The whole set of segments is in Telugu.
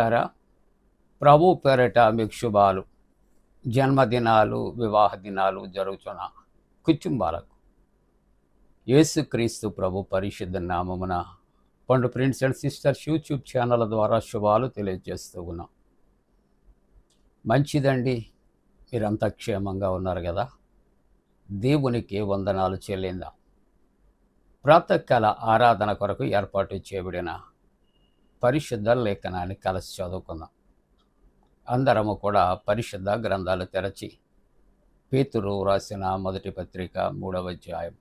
ప్రియులారా ప్రభు పేరట మీకు శుభాలు. జన్మదినాలు వివాహ దినాలు జరుగుతున్న కుటుంబాలకు. యేసుక్రీస్తు ప్రభు పరిశుద్ధ నామమున పండు friends and sisters YouTube channel ద్వారా శుభాలు తెలియజేస్తూ ఉన్నాం. మంచిదండి మీరంతా క్షేమంగా ఉన్నారు కదా? దేవునికి వందనాలు చెల్లిందాం. ప్రాతకాల ఆరాధన కొరకు ఏర్పాటు చేయబడిన పరిశుద్ధ లేఖనాన్ని కలిసి చదువుకుందాం. అందరము కూడా పరిశుద్ధ గ్రంథాలు తెరచి పేతురు రాసిన మొదటి పత్రిక మూడవ అధ్యాయం.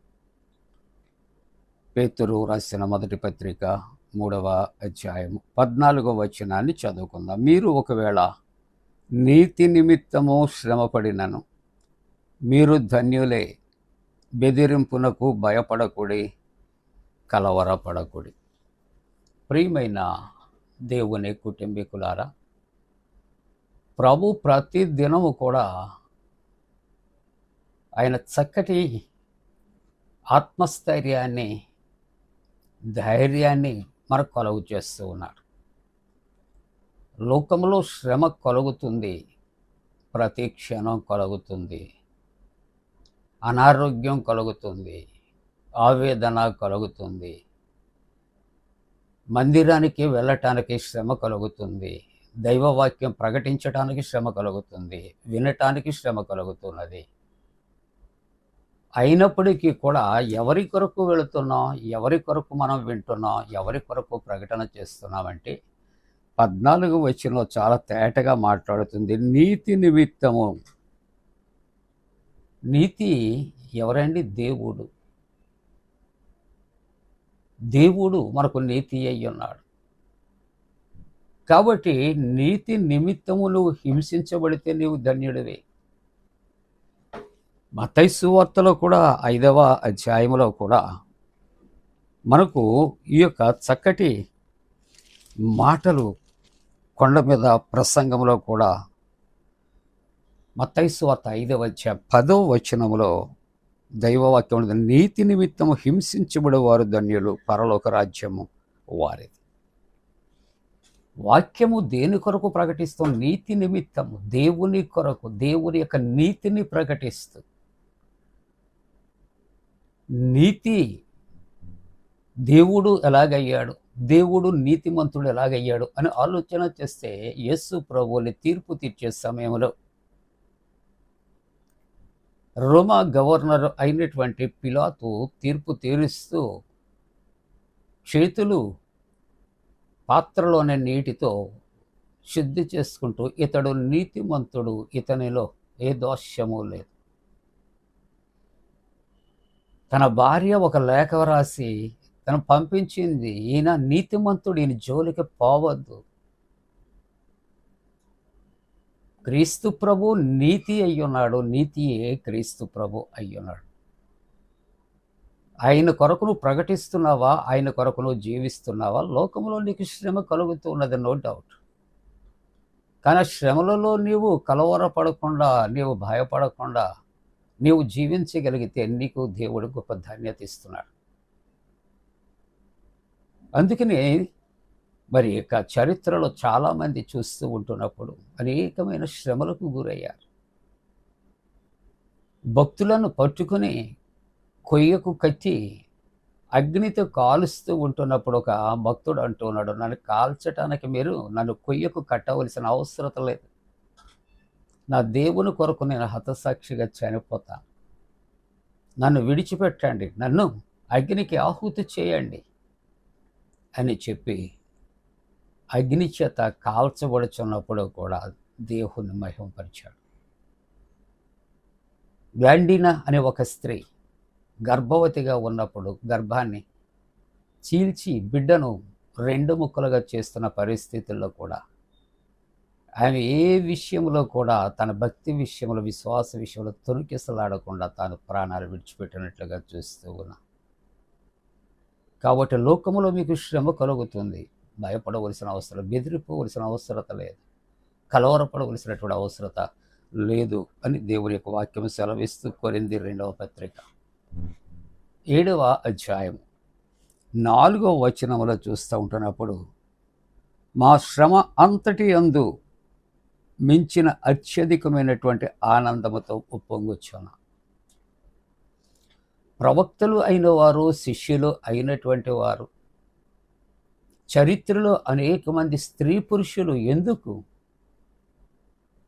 పేతురు రాసిన మొదటి పత్రిక మూడవ అధ్యాయం పద్నాలుగవ వచనాన్ని చదువుకుందాం. మీరు ఒకవేళ నీతి నిమిత్తము శ్రమపడినను మీరు ధన్యులే బెదిరింపునకు భయపడకుడి కలవరపడకుడి. ప్రియమైన దేవుని కుటుంబీకులారా ప్రభు ప్రతి దినము కూడా ఆయన చక్కటి ఆత్మస్థైర్యాన్ని ధైర్యాన్ని మనకు కలుగు చేస్తూ ఉన్నాడు. లోకంలో శ్రమ కలుగుతుంది ప్రతి క్షణం కలుగుతుంది అనారోగ్యం కలుగుతుంది ఆవేదన కలుగుతుంది మందిరానికి వెళ్ళటానికి శ్రమ కలుగుతుంది. దైవవాక్యం ప్రకటించడానికి శ్రమ కలుగుతుంది. వినటానికి శ్రమ కలుగుతున్నది. అయినప్పటికీ కూడా ఎవరి కొరకు వెళుతున్నాం ఎవరి కొరకు మనం వింటున్నాం ఎవరి కొరకు ప్రకటన చేస్తున్నామంటే పద్నాలుగు వచ్చిన చాలా తేటగా మాట్లాడుతుంది. నీతి నిమిత్తము. నీతి ఎవరండి? దేవుడు. దేవుడు మనకు నీతి అయి ఉన్నాడు. కాబట్టి నీతి నిమిత్తము నువ్వు హింసించబడితే నీవు ధన్యుడివే. మతైసు వార్తలో కూడా ఐదవ అధ్యాయంలో కూడా మనకు ఈ యొక్క చక్కటి మాటలు కొండ మీద ప్రసంగంలో కూడా మత్తైసు వార్త ఐదవ అధ్యాయ పదవ వచనములో దైవవాక్యం నీతి నిమిత్తము హింసించబడే వారు ధన్యులు పరలోక రాజ్యము వారిది. వాక్యము దేని కొరకు ప్రకటిస్తాం నీతి నిమిత్తము దేవుని కొరకు దేవుని యొక్క నీతిని ప్రకటిస్తూ. నీతి దేవుడు ఎలాగయ్యాడు? దేవుడు నీతిమంతుడు ఎలాగయ్యాడు? అని ఆలోచన చేస్తే యేసు ప్రభువుని తీర్పు తీర్చే సమయంలో రోమా గవర్నర్ అయినటువంటి పిలాతు తీర్పు తీరుస్తూ చేతులు పాత్రలోనే నీటితో శుద్ధి చేసుకుంటూ ఇతడు నీతిమంతుడు ఇతనిలో ఏ దోషము లేదు. తన భార్య ఒక లేఖ రాసి తను పంపించింది ఈయన నీతిమంతుడు ఈయన జోలికి పోవద్దు. క్రీస్తు ప్రభు నీతి అయ్యున్నాడు నీతియే క్రీస్తు ప్రభు అయ్యున్నాడు. ఆయన కొరకు నువ్వు ప్రకటిస్తున్నావా? ఆయన కొరకు నువ్వు జీవిస్తున్నావా? లోకంలో నీకు శ్రమ కలుగుతూ ఉన్నది నో డౌట్. కానీ శ్రమలలో నీవు కలవరపడకుండా నీవు భయపడకుండా నీవు జీవించగలిగితే నీకు దేవుడు గొప్ప ధాన్యత ఇస్తున్నాడు. అందుకని మరి ఇక చరిత్రలో చాలామంది చూస్తూ ఉంటున్నప్పుడు అనేకమైన శ్రమలకు గురయ్యారు. భక్తులను పట్టుకుని కొయ్యకు కట్టి అగ్నితో కాలుస్తూ ఉంటున్నప్పుడు ఒక భక్తుడు అంటున్నాడు నన్ను కాల్చటానికి మీరు నన్ను కొయ్యకు కట్టవలసిన అవసరత లేదు. నా దేవుని కొరకు నేను హతసాక్షిగా చనిపోతాను నన్ను విడిచిపెట్టండి. నన్ను అగ్నికి ఆహుతి చేయండి అని చెప్పి అగ్ని చేత కాల్చబడుచున్నప్పుడు కూడా దేవుని మహిమపరిచాడు. బ్లాండినా అనే ఒక స్త్రీ గర్భవతిగా ఉన్నప్పుడు గర్భాన్ని చీల్చి బిడ్డను రెండు ముక్కలుగా చేస్తున్న పరిస్థితుల్లో కూడా ఆమె ఏ విషయంలో కూడా తన భక్తి విషయంలో విశ్వాస విషయంలో తొలికిసలాడకుండా తాను ప్రాణాలు విడిచిపెట్టినట్లుగా చూస్తూ ఉన్నా. కాబట్టి లోకములో మీకు శ్రమ కలుగుతుంది. భయపడవలసిన అవసరం బెదిరిపోవలసిన అవసరత లేదు. కలవరపడవలసినటువంటి అవసరత లేదు అని దేవుని యొక్క వాక్యం సెలవిస్తూ కొరింది రెండవ పత్రిక. ఏడవ అధ్యాయం నాలుగవ వచనంలో చూస్తూ ఉంటున్నప్పుడు మా శ్రమ అంతటి అందు మించిన అత్యధికమైనటువంటి ఆనందముతో ఉప్పొంగొచ్చాను. ప్రవక్తలు అయిన వారు శిష్యులు అయినటువంటి వారు చరిత్రలో అనేక మంది స్త్రీ పురుషులు ఎందుకు?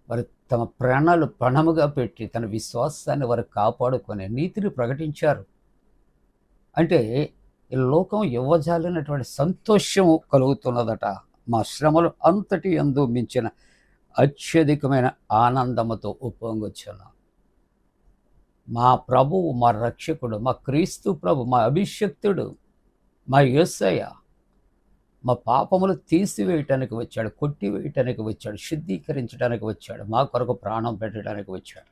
వారు తమ ప్రాణాలు పణముగా పెట్టి తన విశ్వాసాన్ని వారు కాపాడుకొని నీతిని ప్రకటించారు. అంటే ఈ లోకం ఇవ్వజాలినటువంటి సంతోషము కలుగుతున్నదట. మా శ్రమలు అంతటి ఎందు మించిన అత్యధికమైన ఆనందముతో ఉప్పొంగొచ్చున్నాం మా ప్రభువు మా రక్షకుడు మా క్రీస్తు ప్రభు మా అభిషక్తుడు మా యేసయ్య మా పాపములు తీసివేయటానికి వచ్చాడు కొట్టివేయటానికి వచ్చాడు శుద్ధీకరించడానికి వచ్చాడు మా కొరకు ప్రాణం పెట్టడానికి వచ్చాడు.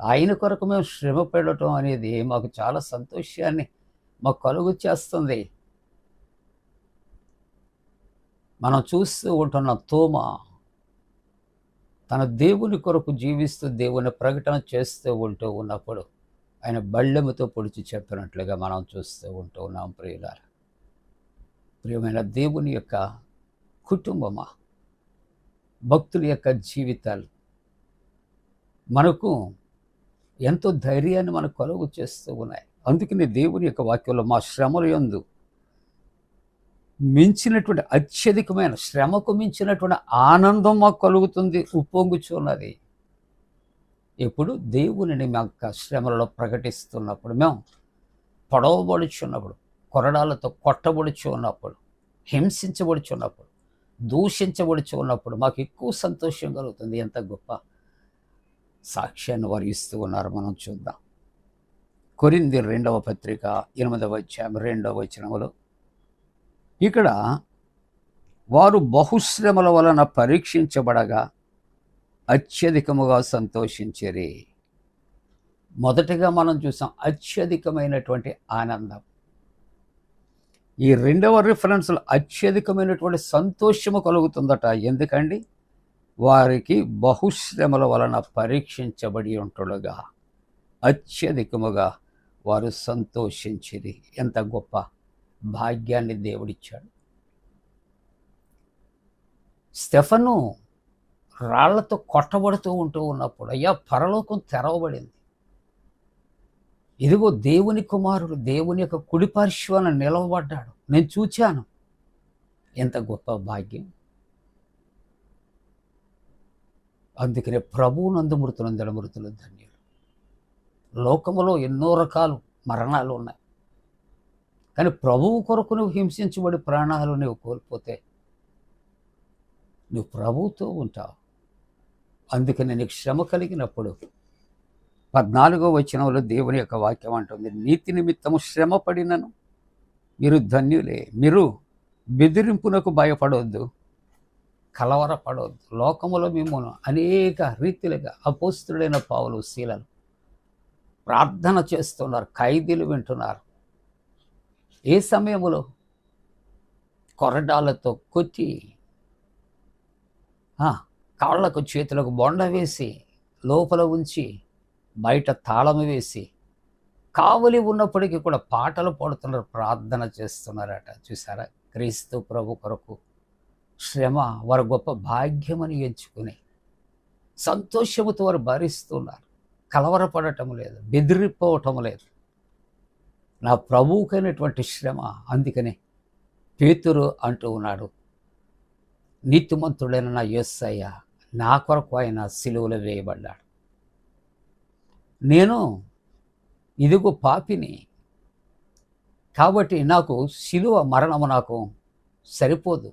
ఆయన కొరకు మేము శ్రమ పెడటం అనేది మాకు చాలా సంతోషాన్ని మాకు కలుగు చేస్తుంది మనం చూస్తూ ఉంటున్న తోమ తన దేవుని కొరకు జీవిస్తూ దేవుని ప్రకటన చేస్తూ ఉంటూ ఉన్నప్పుడు ఆయన బళ్ళెముతో పొడిచి చెప్పినట్లుగా మనం చూస్తూ ఉంటూ ఉన్నాం ప్రియులారా. ప్రియమైన దేవుని యొక్క కుటుంబమా? భక్తుల యొక్క జీవితాలు. మనకు ఎంతో ధైర్యాన్ని మనకు కలుగు చేస్తూ ఉన్నాయి. అందుకని దేవుని యొక్క వాక్యంలో మా శ్రమల యందు మించినటువంటి అత్యధికమైన శ్రమకు మించినటువంటి ఆనందం మాకు కలుగుతుంది ఉప్పొంగుచున్నది. ఎప్పుడు దేవునిని మా యొక్క శ్రమలలో ప్రకటిస్తున్నప్పుడు మేము పొడవబడుచున్నప్పుడు కొరడాలతో కొట్టబడుచు ఉన్నప్పుడు హింసించబడుచున్నప్పుడు దూషించబడుచు ఉన్నప్పుడు మాకు ఎక్కువ సంతోషం కలుగుతుంది. ఎంత గొప్ప సాక్ష్యాన్ని వారు ఇస్తూ ఉన్నారు మనం చూద్దాం. కొరింది రెండవ పత్రిక ఎనిమిదవ అధ్యాయం రెండవ వచనములో ఇక్కడ వారు బహుశ్రమల వలన పరీక్షించబడగా అత్యధికముగా సంతోషించరి. మొదటగా మనం చూసాం అత్యధికమైనటువంటి ఆనందం. ఈ రెండవ రిఫరెన్స్లో అత్యధికమైనటువంటి సంతోషము కలుగుతుందట. ఎందుకండి? వారికి బహుశ్రమల వలన పరీక్షించబడి ఉంటుండగా. అత్యధికముగా వారు సంతోషించిరి. ఎంత గొప్ప భాగ్యాన్ని దేవుడిచ్చాడు. స్టెఫను రాళ్ళతో కొట్టబడుతూ ఉంటూ ఉన్నప్పుడు అయ్యా పరలోకం తెరవబడింది. ఇదిగో దేవుని కుమారుడు దేవుని యొక్క కుడి పార్శ్వాన నిలవబడ్డాడు. నేను చూచాను. ఎంత గొప్ప భాగ్యం. అందుకనే ప్రభువు నందమృతులు మృతులందల ధన్యులు. లోకములో ఎన్నో రకాలు మరణాలు ఉన్నాయి. కానీ ప్రభువు కొరకు నువ్వు హింసించబడి ప్రాణాలు నువ్వు కోల్పోతే నువ్వు ప్రభువుతో ఉంటావు. అందుకని నీకు శ్రమ కలిగినప్పుడు పద్నాలుగో వచనంలో దేవుని యొక్క వాక్యం అంటుంది నీతి నిమిత్తము శ్రమ పడినను మీరు ధన్యులే. మీరు బెదిరింపునకు భయపడవద్దు కలవరపడవద్దు లోకములో మిమ్మల్ని అనేక రీతిలుగా అపోస్తుడైన పావులు శీలలు ప్రార్థన చేస్తున్నారు ఖైదీలు వింటున్నారు. ఏ సమయంలో కొరడాలతో కొట్టి కాళ్ళకు చేతులకు బొండ వేసి లోపల ఉంచి బయట తాళం వేసి కావలి ఉన్నప్పటికీ కూడా పాటలు పాడుతున్నారు ప్రార్థన చేస్తున్నారట. చూసారా క్రీస్తు ప్రభు కొరకు శ్రమ వారు గొప్ప భాగ్యమని ఎంచుకుని సంతోషముతో వారు భరిస్తున్నారు. కలవరపడటం లేదు బెదిరిపోవటం లేదు. నా ప్రభువుకైనటువంటి శ్రమ అందుకనే పేతురు అంటూ ఉన్నాడు. నీతిమంతుడైన నా యేసయ్య నా కొరకు ఆయన సిలువలో వేయబడ్డాడు. నేను ఇదిగో పాపిని. కాబట్టి నాకు శిలువ మరణము నాకు సరిపోదు.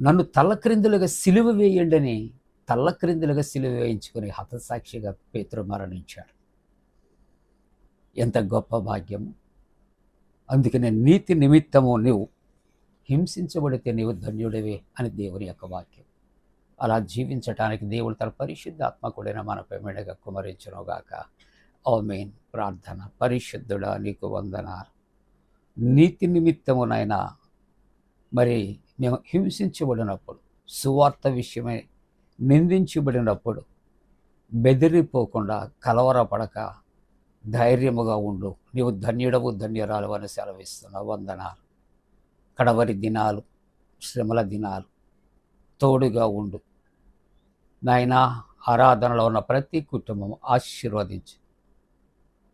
నన్ను తల్లక్రిందులుగా సిలువ వేయండి తల్లక్రిందులుగా సిలువ వేయించుకుని హతసాక్షిగా పేతురు మరణించాడు. ఎంత గొప్ప భాగ్యము అందుకనే నీతి నిమిత్తము నీవు హింసించబడితే నీవు ధన్యుడివే అని దేవుని యొక్క వాక్యం. అలా జీవించటానికి దేవుడు తన పరిశుద్ధాత్మకుడైన మనపై మెడగా కుమరించునుగాక. ఓ మెయిన్ ప్రార్థన. పరిశుద్ధుడా నీకు వందనాలు నీతి నిమిత్తమునైనా మరి మేము హింసించబడినప్పుడు సువార్త విషయమై నిందించబడినప్పుడు బెదిరిపోకుండా కలవరపడక ధైర్యముగా ఉండు. నీవు ధన్యుడవు ధన్యురాలు అని సెలవిస్తున్నావు వందనాలు కడవరి దినాలు శ్రమల దినాలు తోడుగా ఉండు. నాయన ఆరాధనలో ఉన్న ప్రతి కుటుంబం ఆశీర్వదించి.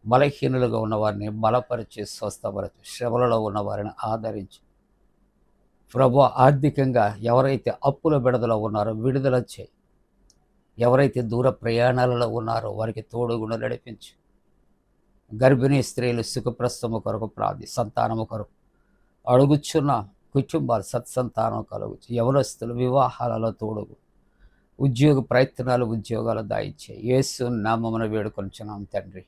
బలహీనులుగా ఉన్నవారిని బలపరిచి స్వస్థపరచు. శ్రమలలో ఉన్నవారిని ఆదరించి. ప్రభు ఆర్థికంగా ఎవరైతే అప్పుల బిడదలో ఉన్నారో విడుదల చేయి. ఎవరైతే దూర ప్రయాణాలలో ఉన్నారో వారికి తోడుగుండా నడిపించు. గర్భిణీ స్త్రీలు సుఖప్రస్తము కొరకు ప్రార్థి సంతానము కొరకు అడుగుచున్న కుటుంబాలు సత్సంతానం కలుగుచు యవనస్తులు వివాహాలలో తోడుగు. ఉద్యోగ ప్రయత్నాలు ఉద్యోగాలు దాయిచ్చే యేసు నామమున వేడుకొంచున్నాం తండ్రి.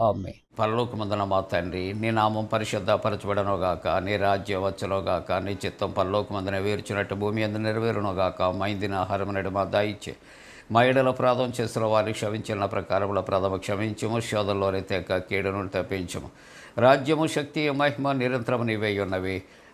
ఆమె పరలోకమందున మా తండ్రి నీ నామం పరిశుద్ధపరచబడనుగాక నీ రాజ్యం వచ్చునుగాక నీ చిత్తం పరలోకమందున వేర్చినట్టు భూమి అందు నెరవేరునుగాక మైందిన ఆహారమునడు మా దాయిచ్చే. మా ఎడల ప్రాధం చేసిన వారిని క్షమించిన ప్రకారముల ప్రథమ క్షమించము శోధంలోనే తెక్క కీడును తప్పించము. రాజ్యము శక్తి మహిమ నిరంతరము నీవై ఉన్నవి.